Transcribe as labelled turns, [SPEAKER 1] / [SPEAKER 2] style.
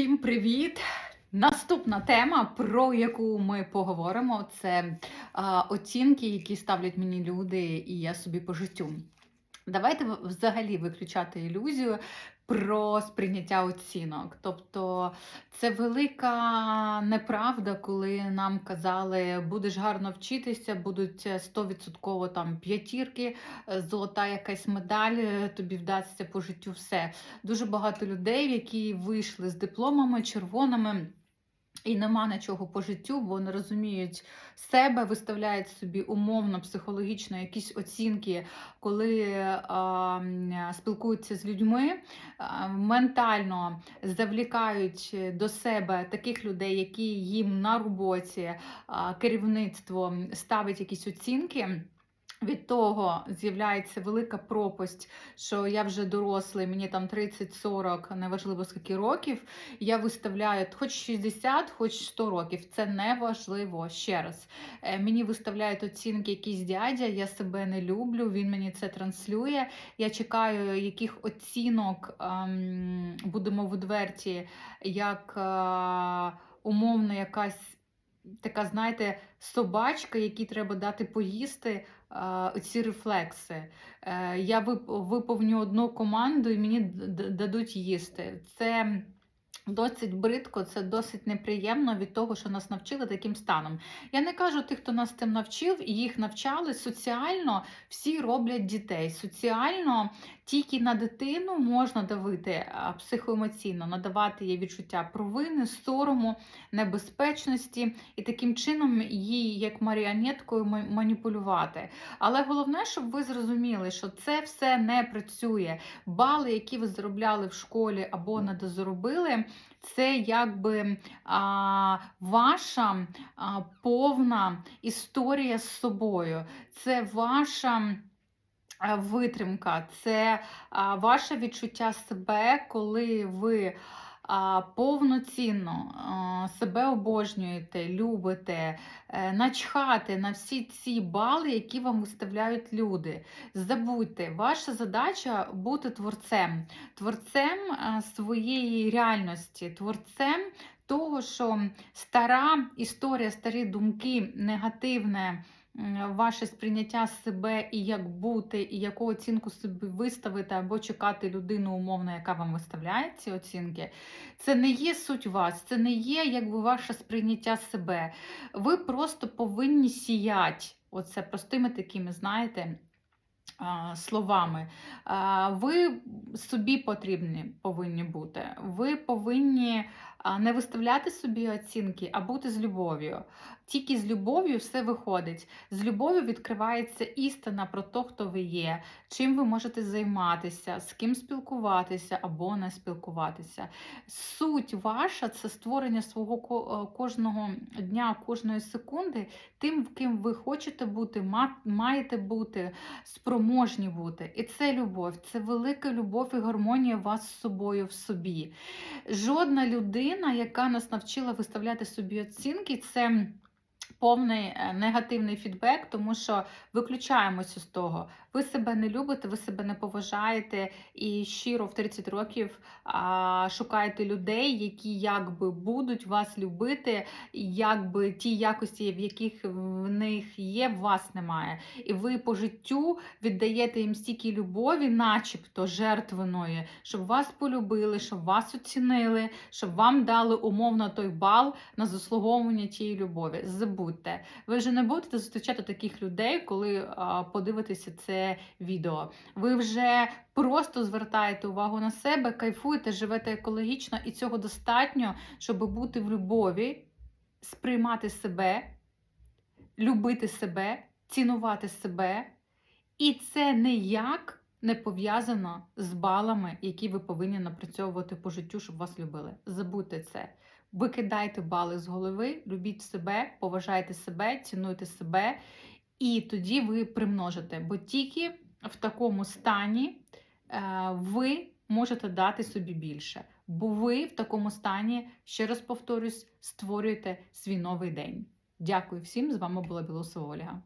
[SPEAKER 1] Всім привіт! Наступна тема, про яку ми поговоримо, це оцінки, які ставлять мені люди, і я собі по життю. Давайте взагалі виключати ілюзію про сприйняття оцінок. Тобто це велика неправда, коли нам казали, будеш гарно вчитися, будуть е, 100% там п'ятірки, е, золота якась медаль, е, тобі вдасться по життю все. Дуже багато людей, які вийшли з дипломами червоними. І нема нічого по життю, бо не розуміють себе, виставляють собі умовно, психологічно якісь оцінки, коли а, спілкуються з людьми, а, ментально завлікають до себе таких людей, які їм на роботі а, керівництво ставить якісь оцінки. Від того з'являється велика пропасть, що я вже дорослий, мені там 30-40, неважливо скільки років. Я виставляю хоч 60, хоч 100 років. Це не важливо. Ще раз. Е, Мені виставляють оцінки якийсь дядя, я себе не люблю, він мені це транслює. Я чекаю, яких оцінок, ем, будемо відверті, як е, умовно якась. Така, знаєте, собачка, якій треба дати поїсти ці рефлекси. Е, я вип- виповню одну команду і мені дадуть їсти. Це досить бридко, це досить неприємно від того, що нас навчили таким станом. Я не кажу тих, хто нас тим навчив, і їх навчали соціально. Всі роблять дітей. Соціально тільки на дитину можна давити психоемоційно, надавати їй відчуття провини, сорому, небезпечності і таким чином її як маріонеткою ма- маніпулювати. Але головне, щоб ви зрозуміли, що це все не працює. Бали, які ви заробляли в школі або недозаробили, це якби а, ваша а, повна історія з собою. Це ваша. Витримка, це а, ваше відчуття себе, коли ви повноцінно себе обожнюєте, любите, е, начхати на всі ці бали, які вам виставляють люди. Забудьте, ваша задача бути творцем, творцем е, своєї реальності, творцем того, що стара історія, старі думки, негативне. Ваше сприйняття себе і як бути, і яку оцінку собі виставити, або чекати людину умовно, яка вам виставляє ці оцінки, це не є суть вас, це не є якби ваше сприйняття себе. Ви просто повинні сіяти. Оце простими такими, знаєте, словами. Ви собі потрібні повинні бути. Ви повинні не виставляти собі оцінки, а бути з любов'ю. Тільки з любов'ю все виходить. З любов'ю відкривається істина про те, хто ви є, чим ви можете займатися, з ким спілкуватися або не спілкуватися. Суть ваша це створення свого е, кожного дня, кожної секунди, тим, ким ви хочете бути, маєте бути, спроможні бути. І це любов, це велика любов і гармонія вас з собою в собі. Жодна людина, яка нас навчила виставляти собі оцінки, це. Повний е, негативний фідбек, тому що виключаємося з того. Ви себе не любите, ви себе не поважаєте і щиро в 30 років а, шукаєте людей, які якби будуть вас любити, якби ті якості, в яких в них є, в вас немає. І ви по життю віддаєте їм стільки любові, начебто жертвеної, щоб вас полюбили, щоб вас оцінили, щоб вам дали умовно той бал на заслуговування тієї любові. Забудьте, ви вже не будете зустрічати таких людей, коли а, подивитеся це відео. Ви вже просто звертаєте увагу на себе, кайфуєте, живете екологічно, і цього достатньо, щоб бути в любові, сприймати себе, любити себе, цінувати себе. І це ніяк не пов'язано з балами, які ви повинні напрацьовувати по життю, щоб вас любили. Забудьте це. Викидайте бали з голови, любіть себе, поважайте себе, цінуйте себе, і тоді ви примножите. Бо тільки в такому стані е, ви можете дати собі більше. Бо ви в такому стані, ще раз повторюсь, створюєте свій новий день. Дякую всім. З вами була Білосова Ольга.